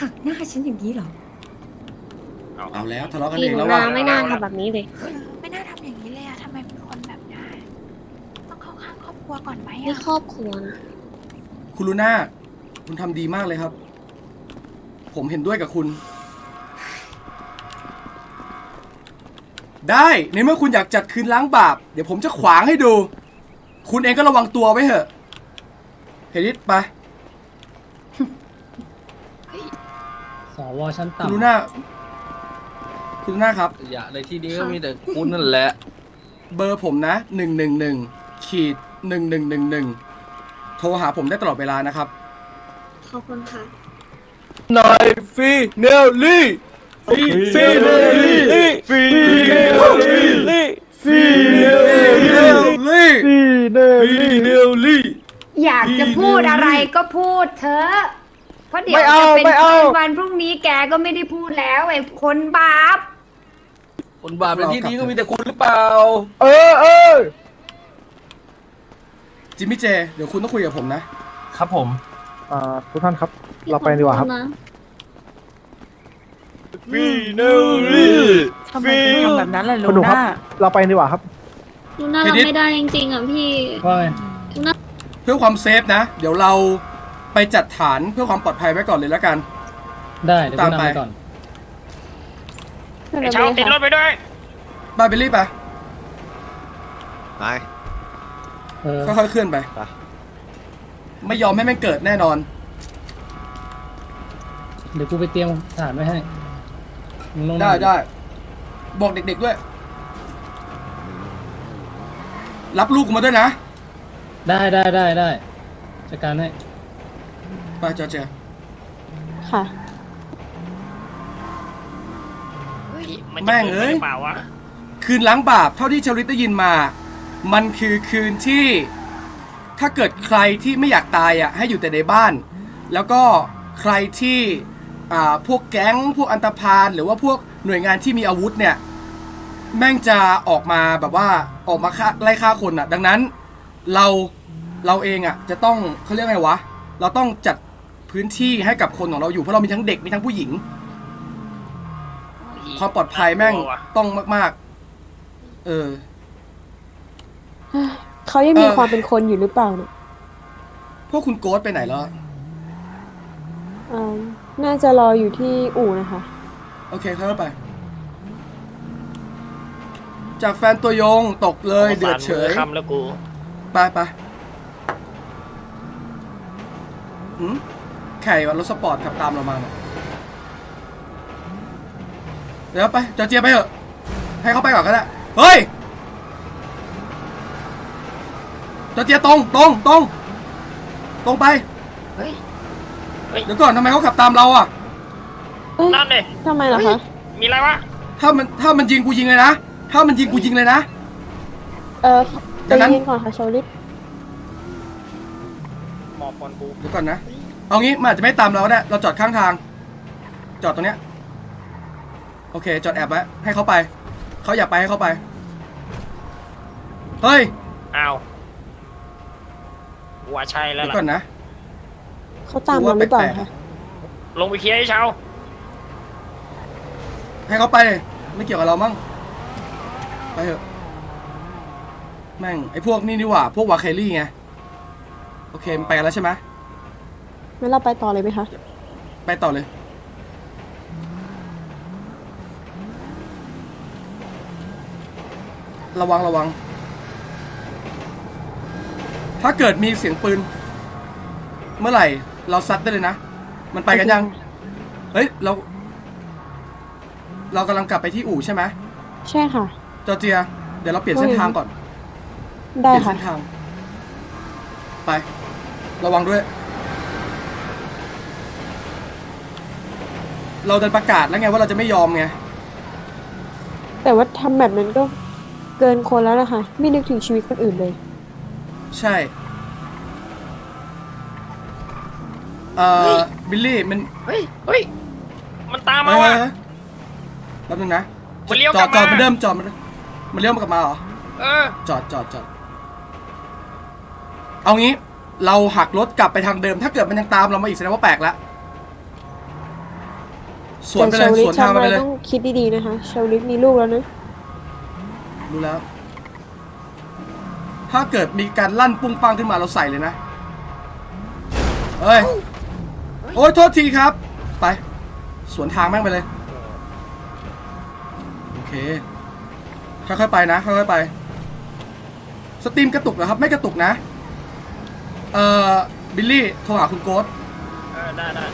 หักหน้าฉันอย่างนี้เหรอ เอาแล้วทะเลาะกันพี่เองหนูแล้วนาว่ะไม่น่าทำแบบนี้เลย ไม่น่าทำอย่างนี้เลยอะทำไมเป็นคนแบบนี้ต้องเข้าข้างครอบครัวก่อนไหมนี่อะครอบครัวนะคุณลูน่า คุณทำดีมากเลยครับ ผมเห็นด้วยกับคุณ ได้ ในเมื่อคุณอยากจัดคืนล้างบาป เดี๋ยวผมจะขวางให้ดู คุณเองก็ระวังตัวไว้เถอะ เฮดิสไป สวชั้นคุณต่ำลูน่าคุณลูน่าครับ อย่าในที่นี้ก็มีแต่คุณนั่นแหละ เบอร์ผมนะหนึ่งหนึ่งหนึ่งขีดหนึ่งหนึ่งหนึ่งหนึ่งโทรหาผมได้ตลอดเวลานะครับ ขอบคุณค่ะ นายฟีเนลลี่ฟีฟีเนลลี่ฟีเนลลี่ฟีเนลลี่ลี่ฟีเนลลี่ อยากจะพูดอะไรก็พูดเถอะเพ ราะเดี๋ยวไม่เอาจะเป็นไม่เอาคืนวันพรุ่งนี้แกก็ไม่ได้พูดแล้วไอ้คนบาปคนบาปในที่นี้ก็มีแต่คุณหรือเปล่า เออเออจิมมี่เจ เดี๋ยวคุณต้องคุยกับผมนะ ครับผม อ่าทุกท่านครับ เราไปดีกว่าครับนะฟีเนลลี่ทำไมถึงทำแบบนั้นล่ะลูคุณหนูครับ น่าเราไปดีกว่าครับ ลูน่าเฮรับดิสไม่ได้จริงๆอะพี่ว่าไงลูน่าเพื่อความเซฟนะ เดี๋ยวเรา ไปจัดฐานเพื่อความปลอดภัยไว้ก่อนเลยแล้วกัน ได้เดี๋ยวตามคุณไปนำไปก่อนเช้าติดรถไปด้วย บาเบลลี่ไปไป เออค่อยๆเคลื่อนไป ไป ไม่ยอมให้แม่งเกิดแน่นอน เดี๋ยวกูไปเตรียมฐานไว้ให้มึงลงได้ได้บอกเด็กๆด้วย รับลูกกูมาด้วยนะ ได้ได้ได้ได้จัดการให้ ไปจอร์เจียค่ะแม่งเอ้ยคืนล้างบาปเท่าที่ชาวลิตได้ยินมา มันคือคืนที่ ถ้าเกิดใครที่ไม่อยากตายอะให้อยู่แต่ในบ้าน แล้วก็ใครที่อ่าพวกแก๊งพวกอันตพานหรือว่าพวกหน่วยงานที่มีอาวุธเนี่ย แม่งจะออกมาแบบว่าออกมาฆ่าไล่ฆ่าคนอะ ดังนั้นเราเราเองอะจะต้องเขาเรียกไงวะ เราต้องจัด พื้นที่ให้กับคนของเราอยู่เพราะเรามีทั้งเด็กมีทั้งผู้หญิง ความปลอดภัยแม่งต้องมาก ๆ เออ เขายังมีเออความเป็นคนอยู่หรือเปล่าเนี่ยพวกคุณโกสไปไหนแล้ว อ่าน่าจะรออยู่ที่อู่นะคะ โอเคเข้าไป จากแฟนตัวยงตกเลยเดือดเฉย คำแล้วกู ไปไปหืม ไข่ว่ารถสปอร์ตขับตามเรามาน่ะเดี๋ยวไปจอร์เจียไปเถอะ ให้เขาไปก่อนก็ได้ เฮ้ยจอร์เจียตรงตรงตรงตรงไป เฮ้ย เดี๋ยวก่อนทำไมเขาขับตามเราอะนั่นเลยทำไมล่ะคะมีอะไรวะ ถ้ามันถ้ามันยิงกูยิงเลยนะ ถ้ามันยิงกูยิงเลยนะ เออดัใจงนั้นเย็นก่อนค่ะชาวลิตหมอบก่อนกู เดี๋ยวก่อนนะ เอางี้มันอาจจะไม่ตามเราก็ได้ เราจอดข้างทาง จอดตรงเนี้ย โอเค จอดแอบไว้ให้เขาไป เขาอยากไปให้เขาไป เฮ้ยอ้าวว่าใช่แล้วเดี๋ยวล่ะก่อนนะ เขาตามเราหรือเปล่าแปลกๆคะ ลงไปเคลียร์ให้เช้าให้เขาไปเลยไม่เกี่ยวกับเรามั้งไปเถอะแม่งไอ้พวกนี่นี่หว่า พวกวาเคลลี่ไง โอเคมันไปกันแล้วใช่ไหม งั้นเราไปต่อเลยไหมคะ ไปต่อเลย ระวังระวัง ถ้าเกิดมีเสียงปืน เมื่อไหร่ เราซัดได้เลยนะ มันไปกันยัง เฮ้ย เรา เรากำลังกลับไปที่อู่ใช่ไหมใช่ค่ะ จอร์เจีย เดี๋ยวเราเปลี่ยนเส้นทางก่อน ได้เปลี่ยนค่ะ เส้นทาง ไป ระวังด้วย เราจะประกาศแล้วไงว่าเราจะไม่ยอมไง แต่ว่าทำแบบนั้นก็เกินคนแล้วนะคะ ไม่นึกถึงชีวิตคนอื่นเลย ใช่ เอ่อบิลลี่มันเฮ้ยเฮ้ยมันตามเอมาว่ะอแป๊บนึงนะมันเลี้ยวจกอลัดบจอดมามันเริ่มจอดมันมันเลี้ยวมากลับมาเหรอ เออ จอดจอดจอดเอางี้ เราหักรถกลับไปทางเดิม ถ้าเกิดมันยังตามเรามาอีกแสดงว่าแปลกแล้ว สวนไปแต่เลยชาวลิสตวนทางทำมาอะไรไปเลย ต้องคิดดีๆนะคะ ชาวลิตมีลูกแล้วนะ รู้แล้ว ถ้าเกิดมีการลั่นปุ้งปังขึ้นมาเราใส่เลยนะ เอ้ย โอ้ยโทษทีครับ ไป สวนทางแม่งไปเลย โอเค ค่อยๆไปนะ ค่อยๆไป สตรีมกระตุกเหรอครับ ไม่กระตุกนะ เอ่อ บิลลี่ โทรหาคุณโกดเออได้ได้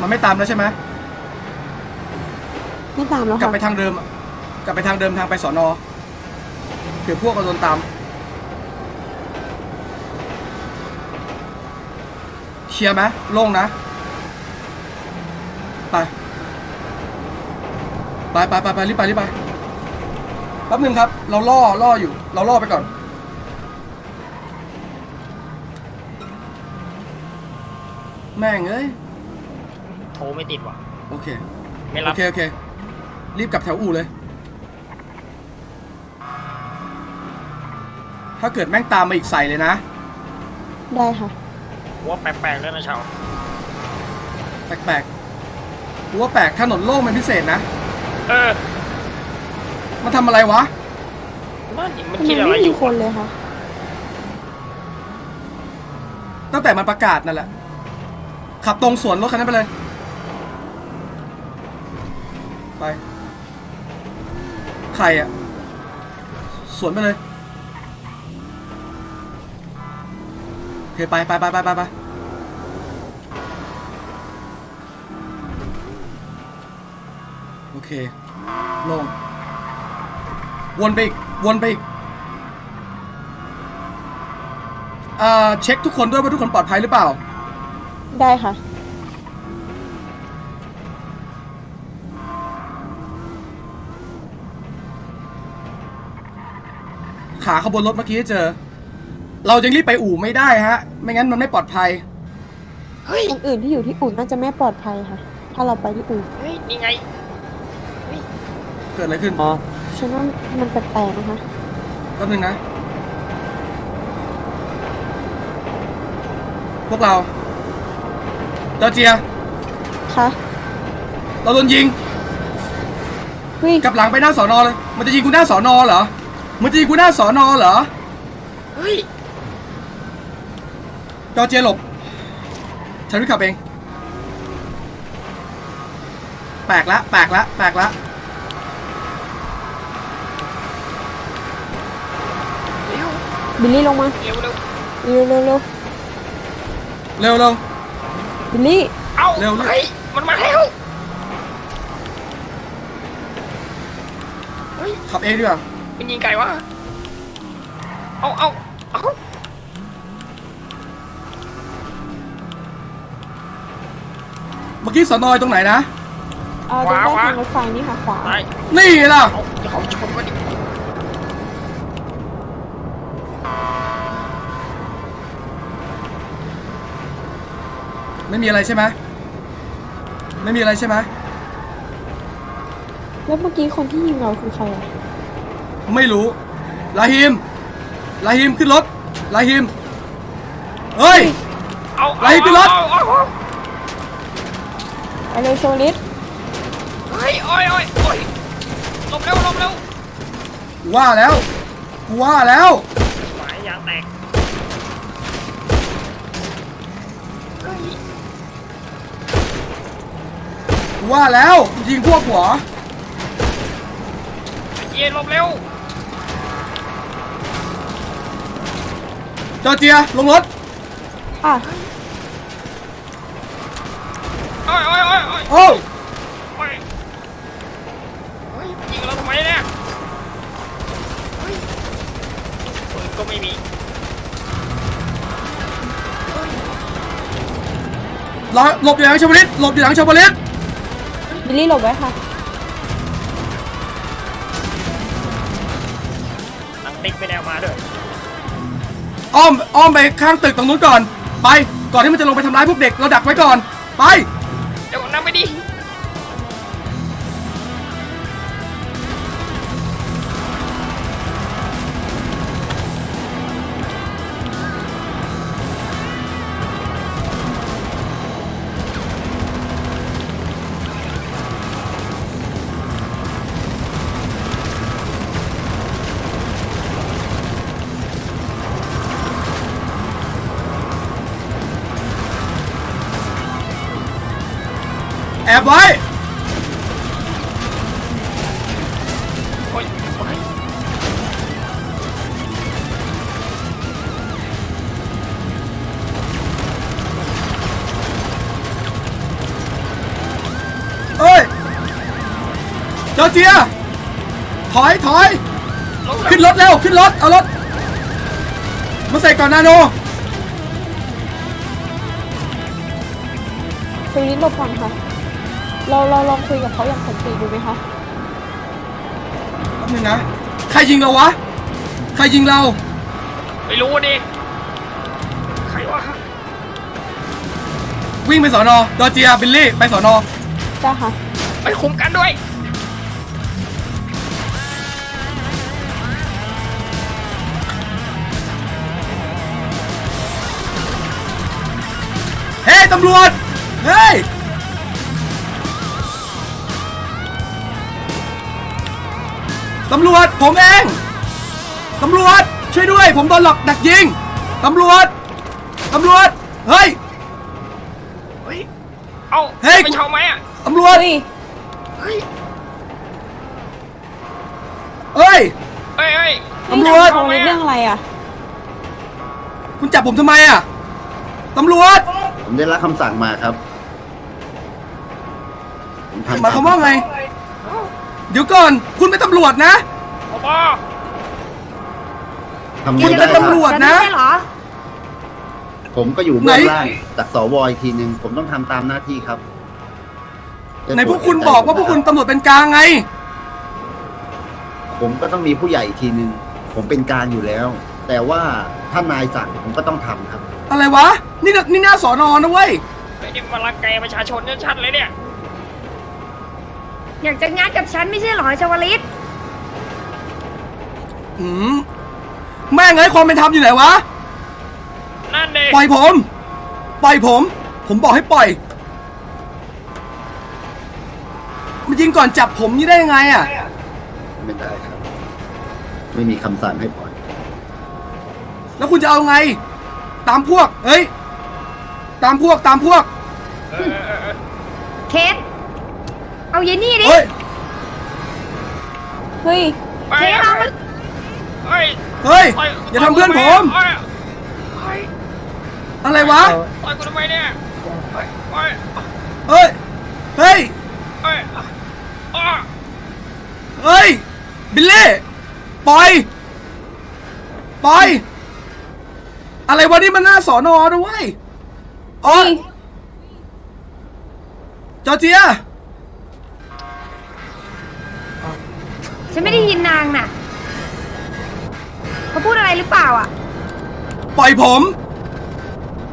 มันไม่ตามแล้วใช่ไหมไม่ตามแล้วกลับค่ะ ไปทางเดิม กลับไปทางเดิมทางไปสอนอเดี๋ยวพวกเราโดนตามเคลียร์ไหมโล่งนะ ไป ไปไปไปไปรีบไปรีบไปแป๊บหนึงครับ เราล่อล่ออยู่ เราล่อไปก่อน แม่งเอ้ย โทรไม่ติดว่ะ โอเค ไม่โอรับเค โอเค รีบกลับแถวอู่เลย ถ้าเกิดแม่งตามมาอีกใส่เลยนะ ได้ค่ะ ว่าแปลกๆแล้วนะชาวแปลกๆกูว่าแปลกถนนโล่งเป็นพิเศษนะ เออมันทำอะไรวะ นั่นนี่มันทำไมคิดอะไรไม่อมียู่คนเลยคะตั้งแต่มันประกาศนั่นแหละ ขับตรงสวนรถคันนั้นไปเลย ไป ใครอะสวนไปเลยโอเคไปไปไปไปไปไปโอเค ลง วนไปอีก วนไปอีกอ่าเช็คทุกคนด้วยว่าทุกคนปลอดภัยหรือเปล่า ได้ค่ะ ขาขบวนรถเมื่อกี้ให้เจอ เรายังรีบไปอู่ไม่ได้ฮะ ไม่งั้นมันไม่ปลอดภัย เฮ้ยคนอื่นที่อยู่ที่อุ่นน่าจะไม่ปลอดภัยค่ะ ถ้าเราไปที่อุ่นเฮ้ย นี่ไง เกิดอะไรขึ้นอ๋อฉันว่ามันแปลกๆนะคะ แป๊บนึงนะ พวกเราเจอเจียคะเราโดนยิงเฮ้ยกลับหลังไปหน้าสอนอเลย มันจะยิงกูหน้าสอนอเหรอ มันจะยิงกูหน้าสอนอเหรอ เฮ้ย จอเจียหลบ ฉันวิ่งขับเอง แปลกละ แปลกละ แปลกละ เร็ว บิลลี่ลงมาเร็วเร็วเร็วเร็วเร็วเร็วเร็ว บิลลี่เอ้าเร็วเร็ว เฮ้ย มันมาแล้ว เฮ้ย ขับเองดีกว่า มันยิงไก่วะ เอาเอาเอาเมื่อกี้สอนออยู่ตรงไหนนะ เอ่อตรงใต้ทางรถไฟนี่ค่ะขวา ตายนี่ไงล่ะ เอาเดี๋ยวเขาชนมาดิไม่มีอะไรใช่ไหมไม่มีอะไรใช่ไหมแล้วเมื่อกี้คนที่ยิงเราคือใครอะ ไม่รู้ลาฮิมลาฮิมขึ้นรถลาฮิมเฮ้ย เอาไล่ขึ้นรถ เอาเอาเอาไปเลยโชลิสเฮ้ยโอ้ยโอ้ยโอ้ยหลบเร็วหลบเร็วกูว่าแล้วกูว่าแล้วหมายยางแตกเฮ้ยกูว่าแล้วยิงพวกหัวเย็นหลบเร็ว จอร์เจียลงรถอะโอ้ยโอ้ยโอ้ยโอ้ยโอ้โอ้ยเฮ้ยยิงเราทำไมเนี่ยเฮ้ยปืนก็ไม่มีรอหลบอยู่หลังชาวลิตหลบอยู่หลังชาวลิตบิลลี่หลบไว้ค่ะหนังติ๊กไม่ได้เอามาด้วย อ้อมอ้อมไปข้างตึกตรงนู้นก่อน ไป ก่อนที่มันจะลงไปทำร้ายพวกเด็กเราดักไว้ก่อน ไป เดี๋ยวผมนำไปดิ จอร์เจีย ถอยถอยลงขึ้นรถเร็วขึ้นรถ เอารถ มาใส่ก่อนนาโนชวิตหลบก่อนค่ะ เราเราลองคุยกับเขาอย่างสันติดูไหมคะแป๊บนึงนะ ใครยิงเราวะ ใครยิงเรา ไม่รู้ดิ ใครวะวิ่งไปสอนอจอร์เจียบิลลี่ ไปสอนอ ได้ค่ะ ไปคุมกันด้วย ตำรวจ เฮ้ย ตำรวจ ผมเอง ตำรวจ ช่วยด้วย ผมโดนหลอกดักยิง ตำรวจ ตำรวจ เฮ้ย เฮ้ย เอาเฮ้ย ไปเช่าไหมอะ ตำรวจ เฮ้ย เฮ้ย เฮ้ย เฮ้ยเฮ้ยตำรวจชวิตเรื่องอะไรอะ คุณจับผมทำไมอะ ตำรวจ ผมได้รับคำสั่งมาครับผมทำหมายความว่าไง เดี๋ยวก่อน คุณเป็นตำรวจนะพบทำคุไม่ณได้เป็นตำรวจฉันะ ไม่ใช่เหรอ ผมก็อยู่เบื้องไหน ล่างจากสวอีกทีหนึ่งผมต้องทำตามหน้าที่ครับจะในพวกตรจคุณใจบอกว่าพวกคุณตำรวจเป็นกลางไง ผมก็ต้องมีผู้ใหญ่อีกทีหนึ่งผมเป็นกลารอยู่แล้ว แต่ว่าถ้านายสั่งผมก็ต้องทำครับ อะไรวะ นี่น่ะนี่หน้าสอนอนะเว้ย ไอ้นี่มาลังแกประชาชนชัดๆเลยเนี่ย อยากจะงัดกับฉันไม่ใช่เหรอชวลิตอืมแม่งเอ้ยความเป็นธรรมอยู่ไหนวะ นั่นเด็ปล่อยผม ปล่อยผม ผมบอกให้ปล่อยมันยิงก่อนจับผมนี่ได้ยังไงอะ ไม่ได้ครับ ไม่มีคำสั่งให้ปล่อย แล้วคุณจะเอาไง ตามพวก เฮ้ย ตามพวกตามพวกเออเออเออเคสเอาเยนี่ดิเฮ้ย เฮ้ยไปเคสเอามันเฮ้ยเฮ้ยต่อย่าทำเพื่อนผมเฮ้ยเฮ้ยอะไรวะต่อยกูทำไมเนี่ยเฮ้ยเฮ้ย เฮ้ยเฮ้ยเฮ้ยอ้อเฮ้ย บิลลี่ ปล่อย ปล่อย อะไรวะนี่มันหน้าสอนอด้วยอ๋อจอร์เจีย ฉันไม่ได้ยินนางน่ะ เขาพูดอะไรหรือเปล่าอะ ปล่อยผม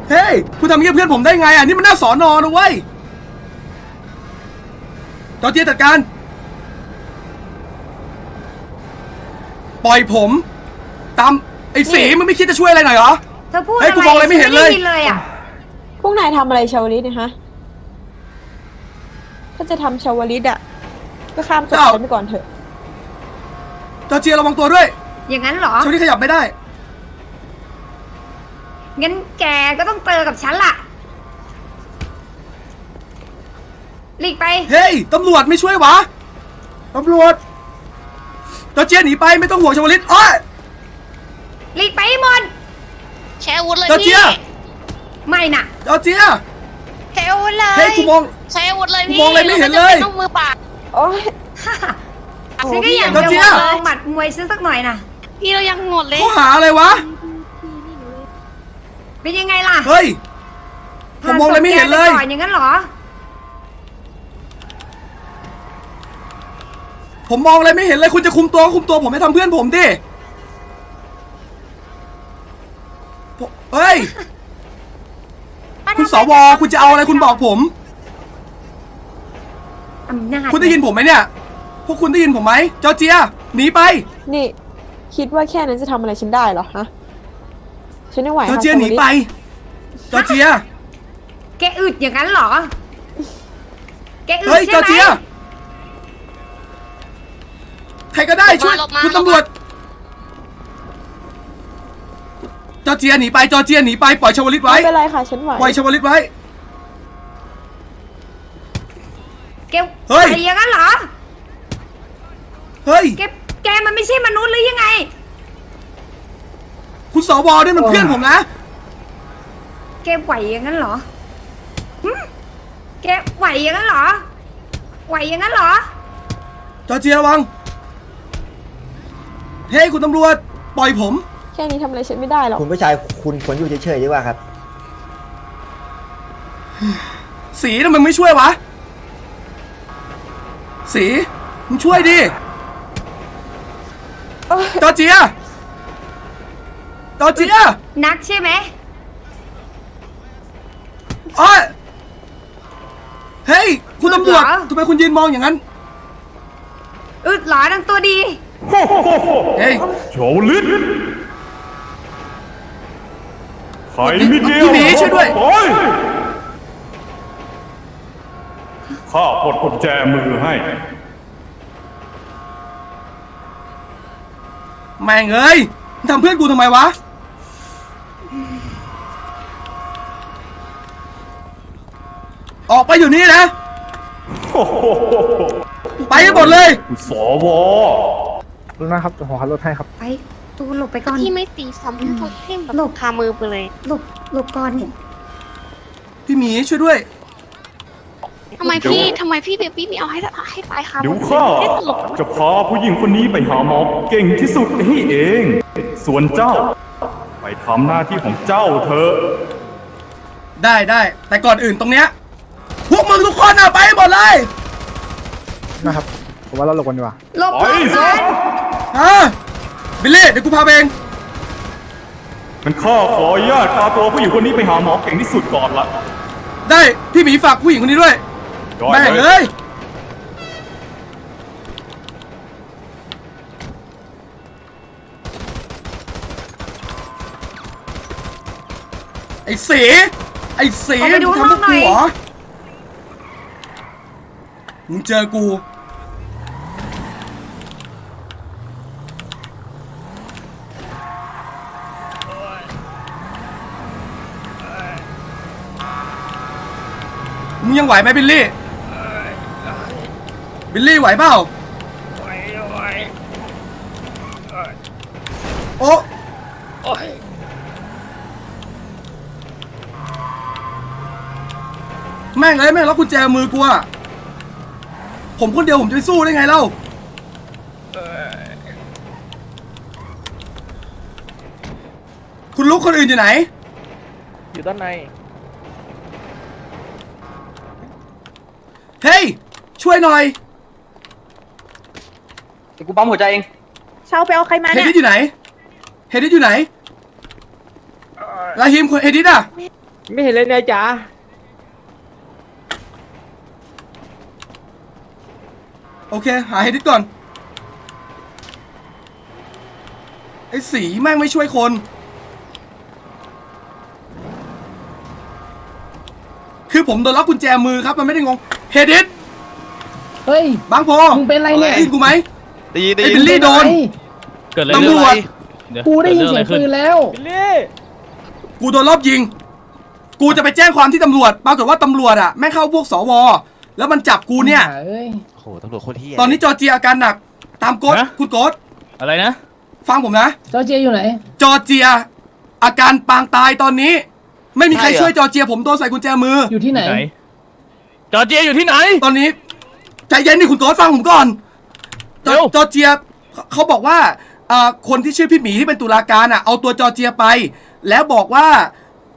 เฮ้ย คุณทำเงี้ยเพื่อนผมได้ไงอะ นี่มันหน้าสอนอนะเว้ย จอร์เจียจัดการ ปล่อยผม ตามไอ้สีมึงไม่คิดจะช่วยอะไรหน่อยเหรอเธอพูดเฮ้ยกูมองอะไรไม่เห็นเลย ฉัด้ยินเลยอะพวกนายทำอะไรชาวลิตเนี่ยฮะ ถ้าจะทำชาวลิตอะ ก็ข้ามศพเจ้าฉันไปก่อนเถอะ จอร์เจียระวังตัวด้วยอย่างนั้นเหรอ ช่วงนี้ขยับไม่ได้ งั้นแกก็ต้องเจอกับฉันล่ะหลีกไป เฮ้ย ตำรวจไม่ช่วยวะ ตำรวจจอร์เจียหนีไปไม่ต้องห่วงชาวลิตอ้อย หลีกไปให้หมด แชร์อาวุธเลยจอร์เจีพี่ยไม่น่ะจอร์เจียแชร์อาวุธเลยเฮ้ยกูมอง ใช้อาวุธเลยกูพี่มองอะไรไม่เห็นเลย ราจะป็นลูกมือเปล่าโอ้ย ฉันก็อยากจอร์จะเจียลองหมัดมวยซื้อสักหน่อยน่ะ พี่เรายังหมดเลย เขาหาอะไรวะ เป็นยังไงล่ะเฮ้ยผมมองอะไรไม่เห็นเลย ผ่าศพแกไปก่อนอย่างนั้นเหรอ ผมมองอะไรไม่เห็นเลยคุณจะคุมตัวก็คุมตัวผมไม่ทำเพื่อนผมดิ คุณสวคุณจะเอาอะไรคุณบอกผม อำนาจคุณได้ยินผมไหมเนี่ย พวกคุณได้ยินผมไหมจอร์เจียหนีไปนี่ คิดว่าแค่นั้นจะทำอะไรฉันได้เหรอฮะฉันไม่ไหวจอค่ะร์เจียชาวหนีลิตไปจอร์เจียแกอึดอย่างนั้นเหรอ แกอึดเฮ้ยจใช่อร์ไหม เจียใครก็ได้ช่วยหลบมาคุณหลบมา ตำรวจ จอร์เจียหนีไปจอร์เจียหนีไปปล่อยชาวลิตไว้ ไม่เป็นไรค่ะฉันไหวปล่อยชาวลิตไว้ แกเฮ้ยไหวอย่างนั้นเหรอ เฮ้ย แก แกมันไม่ใช่มนุษย์หรือยังไง คุณสวนี่มันเพื่อนผมนะ แกไหวอย่างนั้นเหรอหึแกไหวอย่างนั้นเหรอ ไหวอย่างนั้นเหรอ จอร์เจียระวัง เฮ้ยคุณตำรวจ ปล่อยผม แค่นี้ทำอะไรฉันไม่ได้หรอก คุณผู้ชายคุณควรอยู่เฉยๆดีกว่าครับ สีทำไมไม่ช่วยวะ สีมึงช่วยดิเอ้ยจอร์เจียจอร์เจียนักใช่ไหมโอ้ยเฮ้ย คุณตำรวจเหรอทำไมคุณยืนมองอย่างนั้น อึดหรอทั้งตัวดี เฮ้ยโฉลิด ใครพี่ไม่เดียวพี่หมีช่วยด้วย โอ้ข้าปลดกุญแจมือให้ แม่งเอ้ยมึงทำเพื่อนกูทำไมวะ ออกไปอยู่นี่นะ ไปให้หมดเลย สวรู้นะครับเดี๋ยวผมขับรถให้ครับ ไป ตูหลบไปก่อนพี่ไม่ตีซ้ำให้เขาเข้มแบบหลบ คามือไปเลยหลบหลบก่อนเนี่ยพี่หมีช่วยด้วย ทำไมพี่ทำไมพี่เบบี้ไม่เอาให้ให้ตายคามืเดี๋ยวอข้าให้ตลกจะพาผู้หญิงคนนี้ไปหาหมอเก่งที่สุดให้เอง ส่วนเจ้า ไปทำหน้าที่ของเจ้าเถอะได้ได้ แต่ก่อนอื่นตรงเนี้ยพวกมึงทุกคนอะไปให้หมดเลยนะครับ ผมว่าเราหลบกันดีกว่าหลบไปก่อนซะฮะ บิลลี่เดี๋ยวกูพาไปเองมันข้าขออนุญาตพาตัวผู้หญิงคนนี้ไปหาหมอเก่งที่สุดก่อนละได้พี่หมีฝากผู้หญิงคนนี้ด้วยได้แม่งเลเลยยไอ้เสีไอ้เสีเอาไปดูมึงข้างนทำอพวกกหน่อยกูเหรอมึงเจอกู งยังไหวไหมบิลลี่ บิลลี่ไหวเปล่าไหวไหวโอ้โอ้ยแม่งเลยแม่งแล้วกุญแจมือกูอะผมคนเดียวผมจะไปสู้ได้ไงเล่าคุณลูกคนอื่นอยู่ไหน อยู่ด้านใน เฮ้ย ช่วยหน่อยเดี๋ยวกูปั๊มหัวใจเอง เช้าไปเอาใครมาเฮเนี่ยดิสอยู่ไหนเฮดิสอยู่ไหนลาฮิมคนเฮดิสอะไม่เห็นเลยนายจ๋าโอเค หาเฮดิสก่อนไอ้สีแม่งไม่ช่วยคน คือผมโดนล็อกกุญแจมือครับมันไม่ได้งงเฮดิสเฮ้ย บางโพมึงเป็นไรเนี่ย ได้ยินกูไหมได้ยินได้ไอ้ยิบิน ลลี่โดน เกิดอะไรตำรวจกูได้ยินเสียงปืนแล้วบิลลี่กูโดนรอบยิง กูจะไปแจ้งความที่ตำรวจ ปรากฏว่าตำรวจอะแม่งเข้าพวกสว แล้วมันจับกูเนี่ยเอ้ยโอ้โหตำรวจโคตรเฮียตอนนี้จอร์เจียอาการหนัก ตามโกดฮะคุณโกดอะไรนะ ฟังผมนะ จอร์เจียอยู่ไหน จอร์เจีย อาการปางตายตอนนี้ ไม่มีใครช่วยจอร์เจีย ผมโดนใส่กุญแจมือ อยู่ที่ไหน จอร์เจียอยู่ที่ไหน ตอนนี้ใจเย็นดิคุณโกดฟังผมก่อนจอเร็ว จอร์เจียเขาเขาบอกว่าเอ่อคนที่ชื่อพี่หมีที่เป็นตุลาการอะเอาตัวจอร์เจียไป แล้วบอกว่า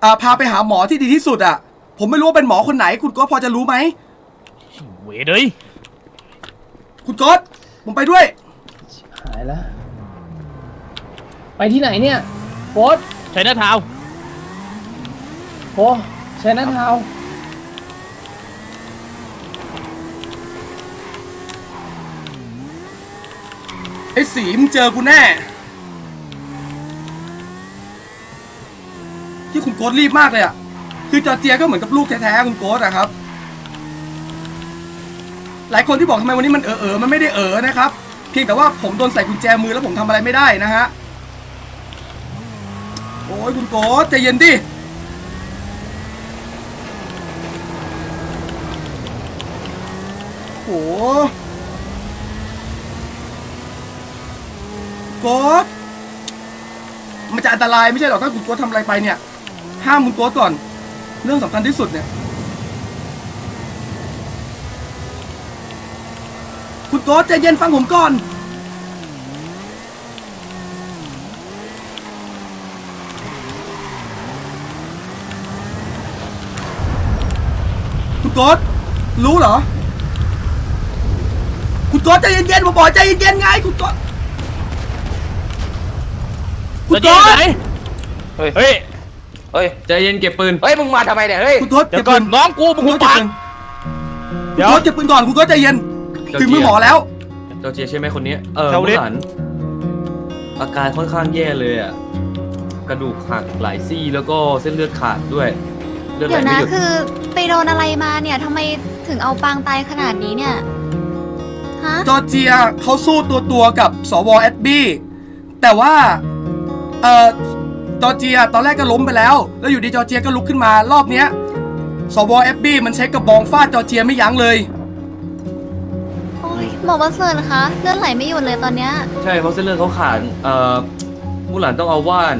เอ่อพาไปหาหมอที่ดีที่สุดอะ ผมไม่รู้ว่าเป็นหมอคนไหน คุณโกดพอจะรู้ไหม เวเลยคุณโกดผมไปด้วย หายแล้ว ไปที่ไหนเนี่ยโฟสใช้หน้าเท้า โอ้ใช้หน้าเท้าไอ้สีมึงเจอกูแน่ ที่คุณโกดรีบมากเลยอะ คือจอร์เจียก็เหมือนกับลูกแท้ๆคุณโกดอะครับ หลายคนที่บอกทำไมวันนี้มันเออเออๆมันไม่ได้เออนะครับ เพียงแต่ว่าผมโดนใส่กุญแจมือแล้วผมทำอะไรไม่ได้นะฮะ โอ้ยคุณโกดใจเย็นดิ คโกดมันจะอันตรายไม่ใช่หรอกถ้าคุณโกดทำอะไรไปเนี่ย ห้ามคุณโกดก่อน เรื่องสำคัญที่สุดเนี่ย คุณโกดใจเย็นฟังผมก่อนคุณโกดรู้เหรอ คุณโกดใจเย็นๆผมบอกใจเย็นๆไงคุณโกดคุณโกดเฮ้ย เฮ้ย เฮ้ย ใจเย็นเก็บปืน เฮ้ย มึงมาทำไมเนี่ย เฮ้ย คุณโกดเดี๋ยเก็บวก่ปือนนน้องกูมึงคุณหูโกดเก็บปากปืนคุณโกดเก็บปืนก่อนคุณโกดใจเย็น ถึงมือหมอแล้ว เจ้าเจียใช่ไหมคนนี้ เออเจ้ามุฤทธิ์ หลานอาการค่อนข้างแย่เลยอะ กระดูกหักหลายซี่แล้วก็เส้นเลือดขาดด้วย เลือดไหลเดี๋ยวไม่นะหยุดคือไปโดนอะไรมาเนี่ยทำไมถึงเอาปางตายขนาดนี้เนี่ย ฮะ จอร์เจียเขาสู้ตัวตัวๆกับสวแอดบี้แต่ว่าเอ่อจอร์เจียตอนแรกก็ล้มไปแล้ว แล้วอยู่ดีจอร์เจียก็ลุกขึ้นมารอบเนี้ยสวแอดบี้มันใช้กระบองฟาดจอร์เจียไม่ยั้งเลย โอ้ยหมอประเสริฐคะเลือดไหลไม่หยุดเลยตอนเนี้ย ใช่เพราะเส้นเลือดเขาขาดเอ่อมุหลานต้องเอาว่าน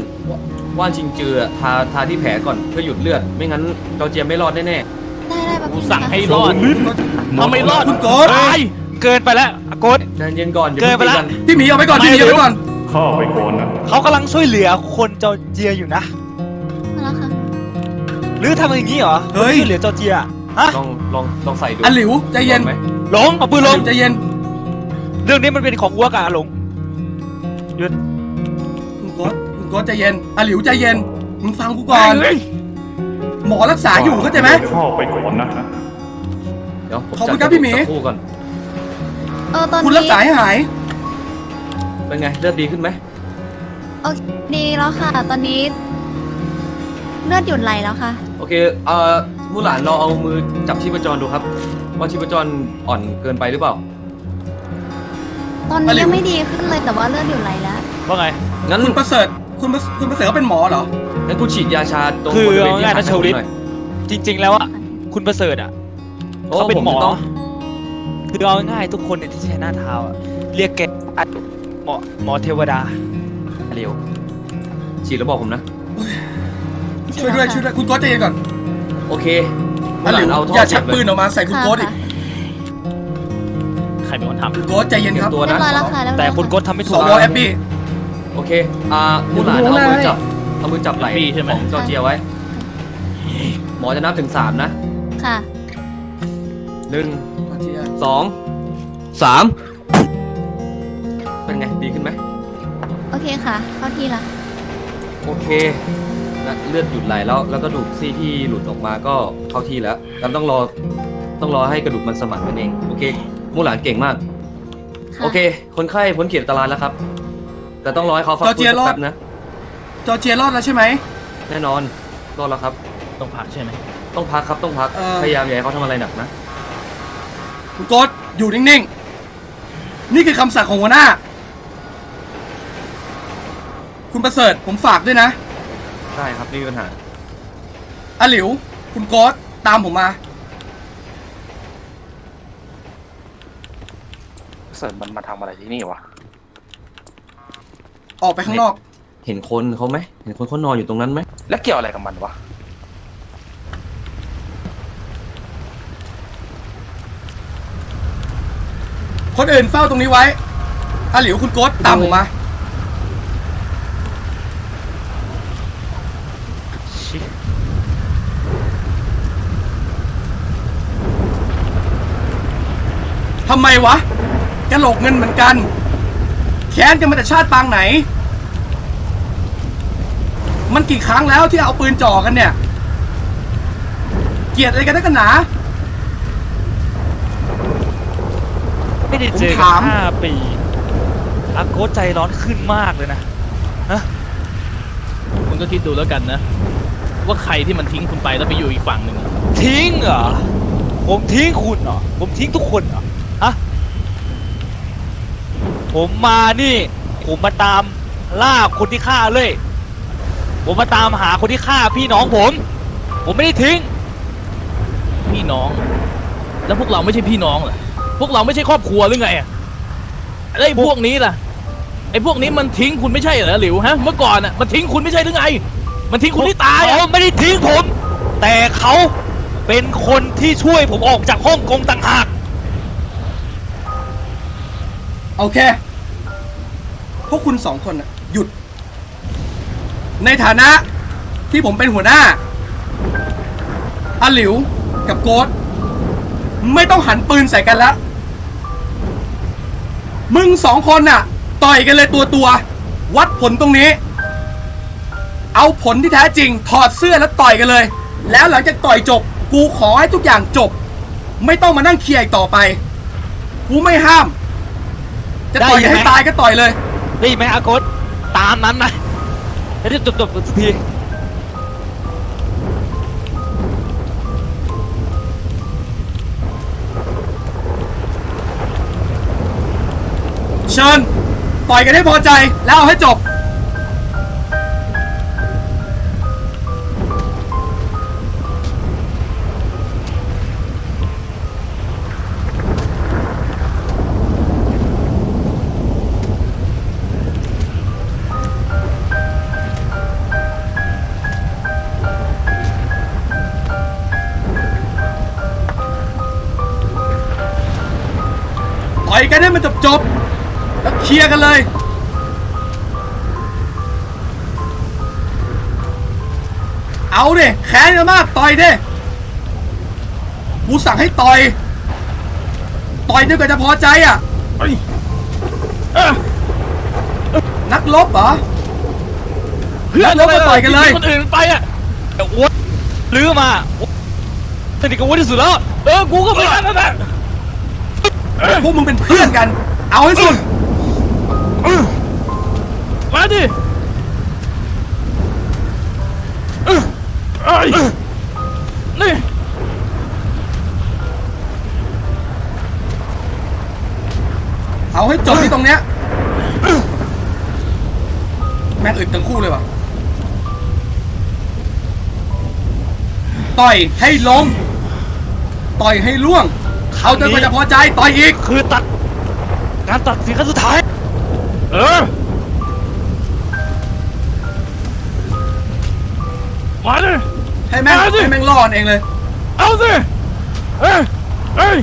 ว่านชิงเจือทาทาที่แผลก่อนเพื่อหยุดเลือด ไม่งั้นเจ้าเจียไม่รอดแน่ได้ได้แบบกูนี้สั่งนะให้รอดถ้าไม่รอดคุณโกดตาย เกินไปแล้วอากดๆใจเย็นก่อนอย่าเกินไปพิ่งละตีพี่หมีเอาไปก่อนพี่หมีเอาไปก่อนเข้าไปก่อนนะเขากำลังช่วยเหลือคนจอร์เจียอยู่นะ มาแล้วค่ะหรือทำอย่างนี้เหรอเฮ้ยช่วยเหลือจอร์เจียฮะลองลองลองใส่ดูอันหลิวใจเย็นไหมหลงเอาปืนลอันงหลิวใจเย็นเรื่องนี้มันเป็นของอ้วกอะหลงคุณโกดคุณโกดใจเย็นอันหลิวใจเย็นมึงฟังกูก่อนหมอรักษาอยู่เข้าใจไหมเข้าไปก่อนนะเดี๋ยวผมขอบคุณจัดครับพี่หมีสักครู่ก่อน เออตอนคุณรักนี้ษาให้หาย เป็นไงเลือดดีขึ้นไหมโอเคดีแล้วค่ะ ตอนนี้ เลือดหยุดไหลแล้วค่ะ โอเคเอ่อมุหลานลองเอามือจับชีพจรดูครับ ว่าชีพจรอ่อนเกินไปหรือเปล่า ตอนอะไรนี้ยังวะไม่ดีขึ้นเลยแต่ว่าเลือดหยุดไหลแล้วว่าไง งั้นคุณประเสริฐคุณประคุณประเสริฐเขาเป็นหมอเหรอ งั้นกูฉีดยาชาตรงคือบริเวณเอาที่ง่ายๆหันะนชาวลิตหน่อยจริง ๆ แล้วอะคุณประเสริฐอะโอ้เขาเป็นผมหมอจะต้อง คือเอาง่ายๆทุกคนเนี่ยที่ใช้หน้าเท้าอะเรียกแกอัดหมอหมอเทวดาเร็วฉีดแล้วบอกผมนะ ช่วยด้วยช่วยด้วยคุณโกดใจเย็นก่อนโอเคมุอันหหลาลินวเอาท่ออย่าเสีชัยกบเลปืยนออกมาใส่คุณค่ะโกดอีกค่ะใครเป็นคนทคุณโกดใจเย็นครับตัวเรียนะ บร้อยแล้วค่ะเรียบำร้แต่อยคุณกค่ะดทำไม่สถูกวแอปปี้โอเค อ่ามุหลานเอามือจับ เอามือจับไหล่ของจอร์เจียไว้ หมอจะนับถึงสามนะค่ะหนึ่ง สองสามเป็นไงดีขึ้นไหมโอเคค่ะ เข้าที่ละ โอเคนะเลือดหยุดไหลแล้วแล้วกระดูกซี่ที่หลุดออกมาก็เข้าที่แล้วงั้นต้องรอต้องรอให้กระดูกมันสมานกันเองโอเคมูหลานเก่งมาก ค่ะ โอเค คนไข้พ้นขีดอันตรายแล้วครับ แต่ต้องรอให้เขาฟักจอร์เจีฟื้นยสัรอดกแป๊บนะจอร์เจียรอดแล้วใช่ไหม แน่นอนรอดแล้วครับ ต้องพักใช่ไหมต้องพักครับต้องพักเอ่อพยายามอย่าให้เขาทำอะไรหนักนะ คุณโกดอยู่นิ่งๆ นี่คือคำสั่งของหัวหน้า คุณประเสริฐผมฝากด้วยนะได้ครับไม่มีปัญหา อาหลิว คุณโกดตามผมมา เสริมมันมาทำอะไรที่นี่วะ ออกไปข้างนอก เห็นคนเขาไหมเห็นคนเขานอนอยู่ตรงนั้นไหมแล้วเกี่ยวอะไรกับมันวะ คนอื่นเฝ้าตรงนี้ไว้อาหลิวคุณโกดตามผมมาทำไมวะแกหลกเงินเหมือนกัน แค้นกันมาแต่ชาติปางไหน มันกี่ครั้งแล้วที่เอาปืนจ่อกันเนี่ย เกลียดอะไรกันนักกันหนา ไม่ได้เจอผมกัถามนห้าปีอาโกใจร้อนขึ้นมากเลยนะคุณก็คิดดูแล้วกันนะ ว่าใครที่มันทิ้งคุณไปแล้วไปอยู่อีกฝั่งหนึ่งอะทิ้งเหรอ ผมทิ้งคุณเหรอ ผมทิ้งทุกคนเหรอฮะผมมานี่ ผมมาตามล่าคนที่ฆ่าเลย ผมมาตามหาคนที่ฆ่าพี่น้องผม ผมไม่ได้ทิ้ง พี่น้อง แล้วพวกเราไม่ใช่พี่น้องเหรอ พวกเราไม่ใช่ครอบครัวหรือไงอะแล้วไอ้พวกนี้ล่ะ ไอ้พวกนี้มันทิ้งคุณไม่ใช่เหรอหลิวฮะ เมื่อก่อนอะมันทิ้งคุณไม่ใช่หรือไง มันทิ้งคุณที่ตายอะเขาไม่ได้ทิ้งผม แต่เขาเป็นคนที่ช่วยผมออกจากฮ่องกงต่างหาก โอเค พวกคุณสองคนน่ะหยุด ในฐานะที่ผมเป็นหัวหน้าอาหลิวกับโกดไม่ต้องหันปืนใส่กันแล้ว มึงสองคนน่ะ ต่อยกันเลยตัวตัว วัดผลตรงนี้ เอาผลที่แท้จริง ถอดเสื้อแล้วต่อยกันเลย แล้วหลังจากต่อยจบ กูขอให้ทุกอย่างจบ ไม่ต้องมานั่งเคลียร์อีกต่อไป กูไม่ห้าม จะต่อยได้ไหม ให้ตายก็ต่อยเลย ได้ไหมอากดตามนั้นนะแล้วจะจบจบๆสักที เชิญต่อยกันให้พอใจแล้วเอาให้จบ ต่อยกันให้มันจบจบๆ เคลียร์กันเลยเอาดิแค้นกันมากต่อยดิกูสั่งให้ต่อย ต่อยจนกว่าจะพอใจอะนักลบเหรอเพื่อนแล้วก็ต่อยกันเลยทิ้งคนอื่นไปอะแต่อ้วนลื้อมาสนิทกับอ้วนที่สุดแล้ว เออ กูก็เหมือนกันนั่นแหละพวกมึงเป็นเพื่อนกัน เอาให้สุด มาดิเอ้ยนี่เอาให้จบที่ตรงเนี้ยแม่งอึดทั้งคู่เลยว่ะต่อยให้ล้มต่อยให้ล่วงเอาจนกว่าจะพอใจต่อยอีก คือตัด การตัดสินครั้งสุดท้าย เออ มาดิให้แม่งเอาสิให้แม่งรอดเองเลย เอาสิ เอ้ยเอ้ย